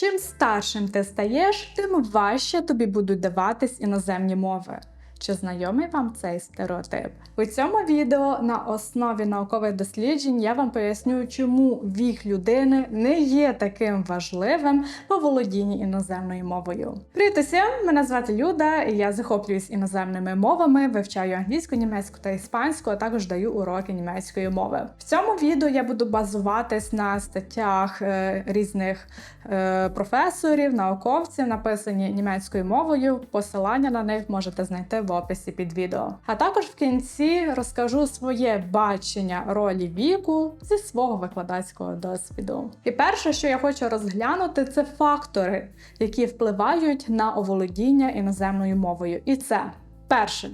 Чим старшим ти стаєш, тим важче тобі будуть даватись іноземні мови. Чи знайомий вам цей стереотип? У цьому відео на основі наукових досліджень я вам поясню, чому вік людини не є таким важливим по володінні іноземною мовою. Привіт усім! Мене звати Люда, і я захоплююсь іноземними мовами, вивчаю англійську, німецьку та іспанську, а також даю уроки німецької мови. В цьому відео я буду базуватись на статтях е, різних е, професорів, науковців, написані німецькою мовою. Посилання на них можете знайти в описі під відео. А також в кінці розкажу своє бачення ролі віку зі свого викладацького досвіду. І перше, що я хочу розглянути, це фактори, які впливають на оволодіння іноземною мовою. І це перше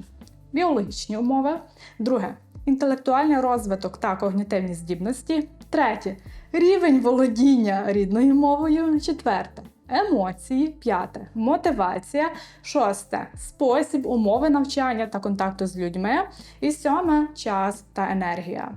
біологічні умови, друге інтелектуальний розвиток та когнітивні здібності, третє рівень володіння рідною мовою, четверте. Емоції, п'яте. Мотивація, шосте. Спосіб, умови навчання та контакту з людьми, і сьоме. Час та енергія.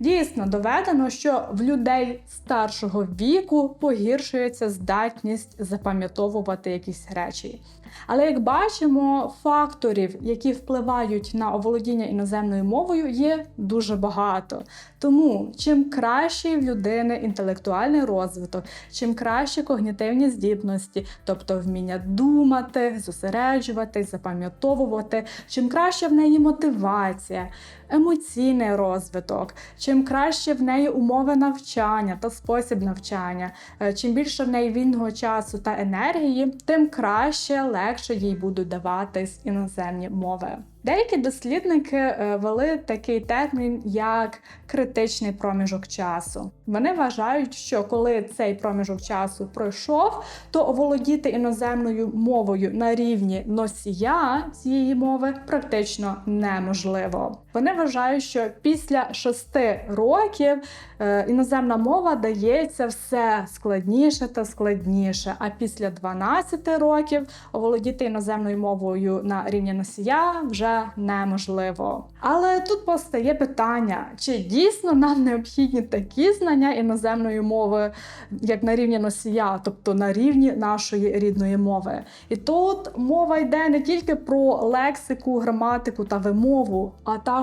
Дійсно доведено, що в людей старшого віку погіршується здатність запам'ятовувати якісь речі. Але як бачимо, факторів, які впливають на оволодіння іноземною мовою, є дуже багато. Тому чим кращий в людини інтелектуальний розвиток, чим краще когнітивні здібності, тобто вміння думати, зосереджуватись, запам'ятовувати, чим краще в неї мотивація, емоційний розвиток, чим краще в неї умови навчання та спосіб навчання, е, чим більше в неї вільного часу та енергії, тим краще, легше їй будуть даватись іноземні мови. Деякі дослідники е, вели такий термін як критичний проміжок часу. Вони вважають, що коли цей проміжок часу пройшов, то оволодіти іноземною мовою на рівні носія цієї мови практично неможливо. Вони вважають, що після шести років е, іноземна мова дається все складніше та складніше. А після 12 років оволодіти іноземною мовою на рівні носія вже неможливо. Але тут постає питання: чи дійсно нам необхідні такі знання іноземної мови, як на рівні носія, тобто на рівні нашої рідної мови? І тут мова йде не тільки про лексику, граматику та вимову, а також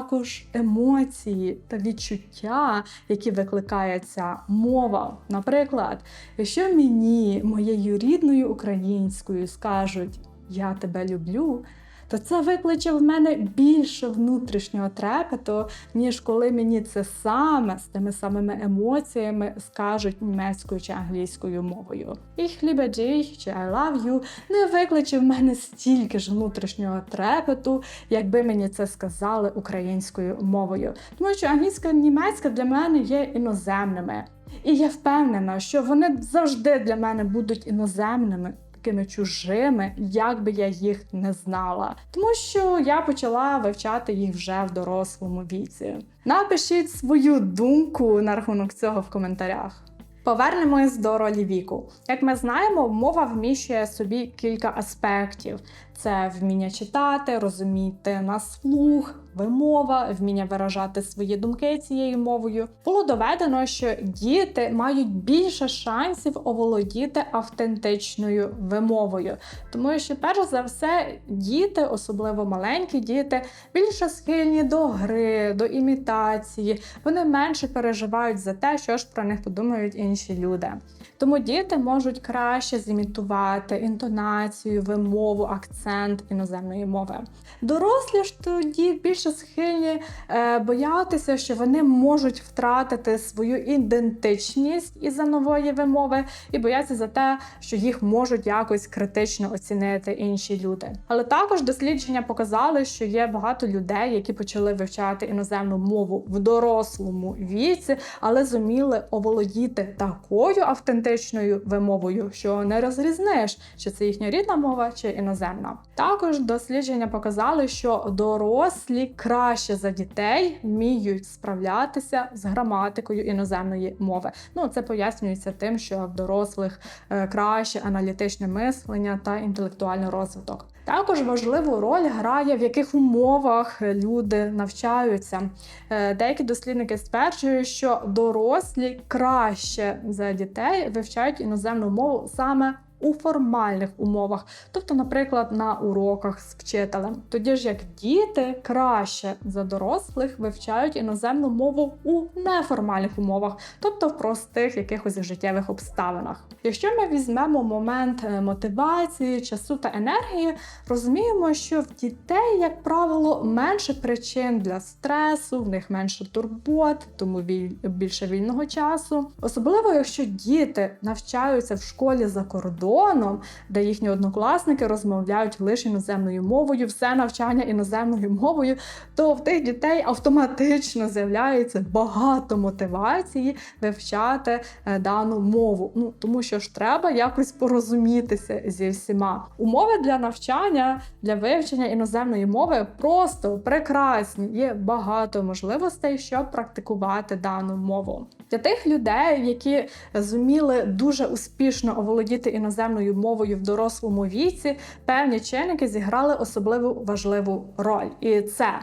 емоції та відчуття, які викликає ця мова. Наприклад, якщо мені моєю рідною українською скажуть Я тебе люблю то це викличе в мене більше внутрішнього трепету, ніж коли мені це саме з тими самими емоціями скажуть німецькою чи англійською мовою. Ich liebe dich чи I love you не викличе в мене стільки ж внутрішнього трепету, якби мені це сказали українською мовою. Тому що англійська німецька для мене є іноземними. І я впевнена, що вони завжди для мене будуть іноземними такими чужими, як би я їх не знала. Тому що я почала вивчати їх вже в дорослому віці. Напишіть свою думку на рахунок цього в коментарях. Повернемось до ролі віку. Як ми знаємо, мова вміщує собі кілька аспектів: це вміння читати, розуміти на слух, вимова, вміння виражати свої думки цією мовою. Було доведено, що діти мають більше шансів оволодіти автентичною вимовою, тому що, перш за все, діти, особливо маленькі діти, більше схильні до гри, до імітації. Вони менше переживають за те, що ж про них подумають інші люди. Тому діти можуть краще зімітувати інтонацію, вимову, акцент іноземної мови. Дорослі ж тоді більше схильні е, боятися, що вони можуть втратити свою ідентичність із-за нової вимови, і бояться за те, що їх можуть якось критично оцінити інші люди. Але також дослідження показали, що є багато людей, які почали вивчати іноземну мову в дорослому віці, але зуміли оволодіти такою автентичною вимовою, що не розрізниш, чи це їхня рідна мова чи іноземна. Також дослідження показали, що дорослі краще за дітей вміють справлятися з граматикою іноземної мови. Ну це пояснюється тим, що в дорослих е, краще аналітичне мислення та інтелектуальний розвиток. Також важливу роль грає в яких умовах люди навчаються. Е, Деякі дослідники стверджують, що дорослі краще за дітей вивчають іноземну мову саме у формальних умовах, тобто, наприклад, на уроках з вчителем. Тоді ж як діти краще за дорослих вивчають іноземну мову у неформальних умовах, тобто в простих якихось життєвих обставинах. Якщо ми візьмемо момент е, мотивації, часу та енергії, розуміємо, що в дітей, як правило, менше причин для стресу, в них менше турбот, тому більше вільного часу. Особливо, якщо діти навчаються в школі за кордоном, де їхні однокласники розмовляють лише іноземною мовою, все навчання іноземною мовою, то в тих дітей автоматично з'являється багато мотивації вивчати е, дану мову. Ну тому що ж треба якось порозумітися зі всіма. Умови для навчання, для вивчення іноземної мови просто прекрасні. Є багато можливостей, щоб практикувати дану мову. Для тих людей, які зуміли дуже успішно оволодіти іноземною мовою в дорослому віці, певні чинники зіграли особливо важливу роль, і це.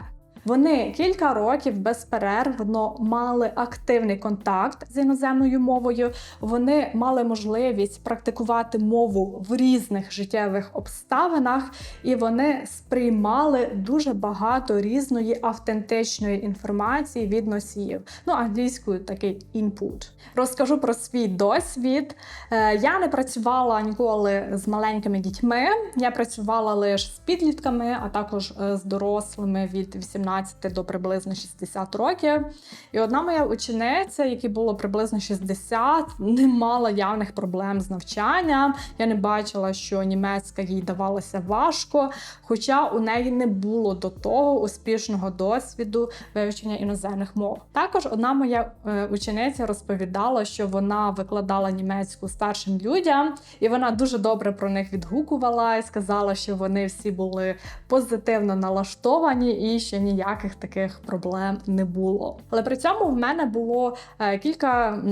Вони кілька років безперервно мали активний контакт з іноземною мовою. Вони мали можливість практикувати мову в різних життєвих обставинах, і вони сприймали дуже багато різної автентичної інформації від носіїв. Ну, англійською такий input. Розкажу про свій досвід. Е, Я не працювала ніколи з маленькими дітьми. Я працювала лише з підлітками, а також е, з дорослими від 18 до приблизно 60 років. І одна моя учениця, якій було приблизно 60, не мала явних проблем з навчанням. Я не бачила, що німецька їй давалася важко, хоча у неї не було до того успішного досвіду вивчення іноземних мов. Також одна моя е, учениця розповідала, що вона викладала німецьку старшим людям, і вона дуже добре про них відгукувала і сказала, що вони всі були позитивно налаштовані і що ніяких таких проблем не було. Але при цьому в мене було е, кілька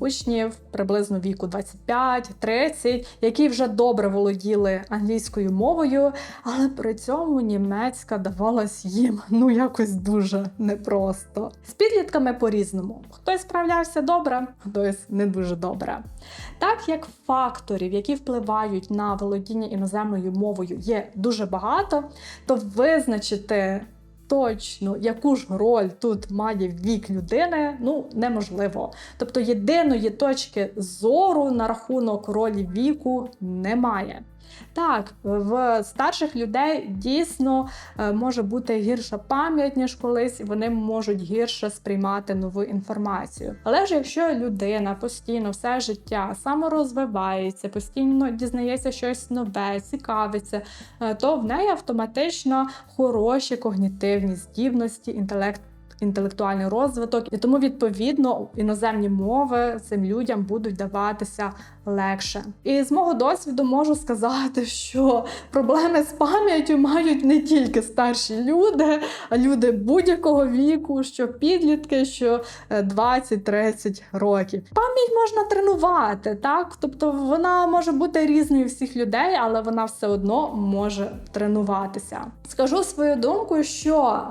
учнів приблизно віку 25-30, які вже добре володіли англійською мовою, але при цьому німецька давалась їм ну якось дуже непросто. З підлітками по-різному. Хтось справлявся добре, хтось не дуже добре. Так як факторів, які впливають на володіння іноземною мовою, є дуже багато, то визначити точно яку ж роль тут має вік людини, ну неможливо. Тобто єдиної точки зору на рахунок ролі віку немає. Так, в старших людей дійсно е, може бути гірша пам'ять, ніж колись, і вони можуть гірше сприймати нову інформацію. Але ж якщо людина постійно все життя саморозвивається, постійно дізнається щось нове, цікавиться, е, то в неї автоматично хороші когнітивні здібності, інтелект. Інтелектуальний розвиток, і тому відповідно іноземні мови цим людям будуть даватися легше. І з мого досвіду можу сказати, що проблеми з пам'яттю мають не тільки старші люди, а люди будь-якого віку, що підлітки, що е, 20-30 років. Пам'ять можна тренувати, так? Тобто вона може бути різною всіх людей, але вона все одно може тренуватися. Скажу свою думку, що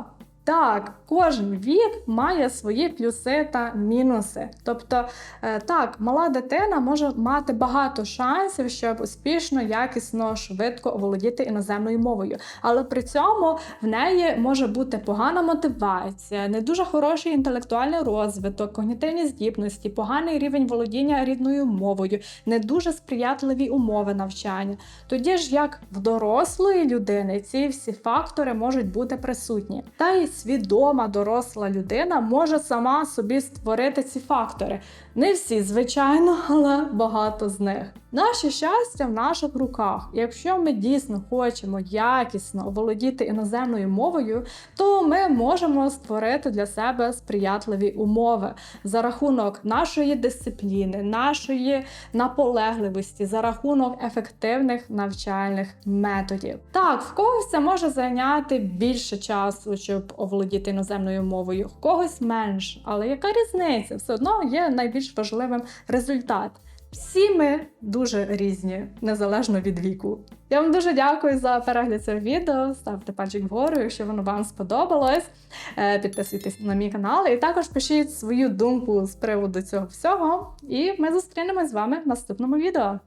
так, кожен вік має свої плюси та мінуси. Тобто, е, так, мала дитина може мати багато шансів, щоб успішно, якісно, швидко оволодіти іноземною мовою. Але при цьому в неї може бути погана мотивація, не дуже хороший інтелектуальний розвиток, когнітивні здібності, поганий рівень володіння рідною мовою, не дуже сприятливі умови навчання. Тоді ж, як в дорослої людини, ці всі фактори можуть бути присутні. Та й свідома доросла людина може сама собі створити ці фактори. Не всі, звичайно, але багато з них. Наше щастя в наших руках. Якщо ми дійсно хочемо якісно володіти іноземною мовою, то ми можемо створити для себе сприятливі умови за рахунок нашої дисципліни, нашої наполегливості, за рахунок ефективних навчальних методів. Так, в когось це може зайняти більше часу, щоб оволодіти іноземною мовою, в когось менш. Але яка різниця? Все одно є найбільш важливим результат. Всі ми дуже різні, незалежно від віку. Я вам дуже дякую за перегляд цього відео. Ставте пальчик вгору, якщо воно вам сподобалось. Е, Підписуйтесь на мій канал і також пишіть свою думку з приводу цього всього. І ми зустрінемось з вами в наступному відео.